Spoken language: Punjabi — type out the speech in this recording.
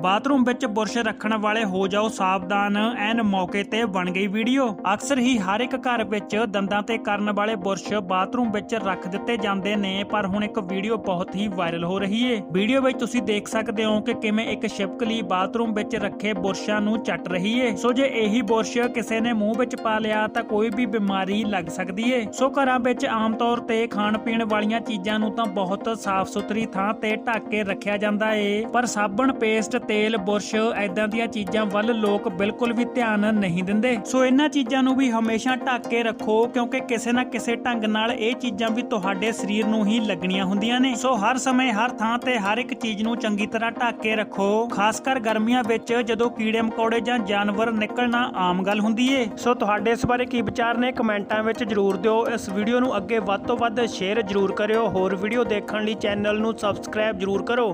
ਬਾਥਰੂਮ ਵਿੱਚ ਬੁਰਸ਼ ਰੱਖਣ ਵਾਲੇ ਹੋ ਜਾਓ ਸਾਵਧਾਨ, ਐਨ ਮੌਕੇ ਤੇ ਬਣ ਗਈ ਵੀਡੀਓ। ਅਕਸਰ ਹੀ ਹਰ ਇੱਕ ਘਰ ਵਿੱਚ ਦੰਦਾਂ ਤੇ ਕਰਨ ਵਾਲੇ ਬੁਰਸ਼ ਬਾਥਰੂਮ ਵਿੱਚ ਰੱਖ ਦਿੱਤੇ ਜਾਂਦੇ ਨੇ, ਪਰ ਹੁਣ ਇੱਕ ਵੀਡੀਓ ਬਹੁਤ ਹੀ ਵਾਇਰਲ ਹੋ ਰਹੀ ਏ। ਵੀਡੀਓ ਵਿੱਚ ਤੁਸੀਂ ਦੇਖ ਸਕਦੇ ਹੋ ਕਿ ਕਿਵੇਂ ਇੱਕ ਛਿਪਕਲੀ ਬਾਥਰੂਮ ਵਿੱਚ ਰੱਖੇ ਬੁਰਸ਼ਾਂ ਨੂੰ ਚੱਟ ਰਹੀ ਏ। ਸੋ ਜੇ ਇਹੀ ਬੁਰਸ਼ ਕਿਸੇ ਨੇ ਮੂੰਹ ਵਿੱਚ ਪਾ ਲਿਆ, ਤਾਂ ਕੋਈ ਵੀ ਬਿਮਾਰੀ ਲੱਗ ਸਕਦੀ ਏ। ਸੋ ਘਰਾਂ ਵਿੱਚ ਆਮ ਤੌਰ ਤੇ ਖਾਣ ਪੀਣ ਵਾਲੀਆਂ ਚੀਜ਼ਾਂ ਨੂੰ ਤਾਂ ਬਹੁਤ ਸਾਫ਼ ਸੁਥਰੀ ਥਾਂ ਤੇ ਢੱਕ ਕੇ ਰੱਖਿਆ ਜਾਂਦਾ ਏ, ਪਰ ਸਾਬਣ ਪੇਸਟ ਤੇਲ, ਬੁਰਸ਼ ਐਦਾਂ ਦੀਆਂ ਚੀਜ਼ਾਂ ਵੱਲ ਲੋਕ ਬਿਲਕੁਲ ਵੀ ਧਿਆਨ ਨਹੀਂ ਦਿੰਦੇ। ਸੋ ਇਹਨਾਂ ਚੀਜ਼ਾਂ ਨੂੰ ਵੀ ਹਮੇਸ਼ਾ ਢੱਕ ਕੇ ਰੱਖੋ, ਕਿਉਂਕਿ ਕਿਸੇ ਨਾ ਕਿਸੇ ਢੰਗ ਨਾਲ ਇਹ ਚੀਜ਼ਾਂ ਵੀ ਤੁਹਾਡੇ ਸਰੀਰ ਨੂੰ ਹੀ ਲੱਗਣੀਆਂ ਹੁੰਦੀਆਂ ਨੇ। ਸੋ ਹਰ ਸਮੇਂ, ਹਰ ਥਾਂ ਤੇ ਹਰ ਇੱਕ ਚੀਜ਼ ਨੂੰ ਚੰਗੀ ਤਰ੍ਹਾਂ ਢੱਕ ਕੇ ਰੱਖੋ, ਖਾਸ ਕਰ ਗਰਮੀਆਂ ਵਿੱਚ ਜਦੋਂ ਕੀੜੇ ਮਕੌੜੇ ਜਾਂ ਜਾਨਵਰ ਨਿਕਲਣਾ ਆਮ ਗੱਲ ਹੁੰਦੀ ਏ। ਸੋ ਤੁਹਾਡੇ ਇਸ ਬਾਰੇ ਕੀ ਵਿਚਾਰ ਨੇ? ਕਮੈਂਟਾਂ ਵਿੱਚ ਜਰੂਰ ਦਿਓ। ਇਸ ਵੀਡੀਓ ਨੂੰ ਅੱਗੇ ਵੱਧ ਤੋਂ ਵੱਧ ਸ਼ੇਅਰ ਜਰੂਰ ਕਰਿਓ। ਹੋਰ ਵੀਡੀਓ ਦੇਖਣ ਲਈ ਚੈਨਲ ਨੂੰ ਸਬਸਕ੍ਰਾਈਬ ਜਰੂਰ ਕਰੋ।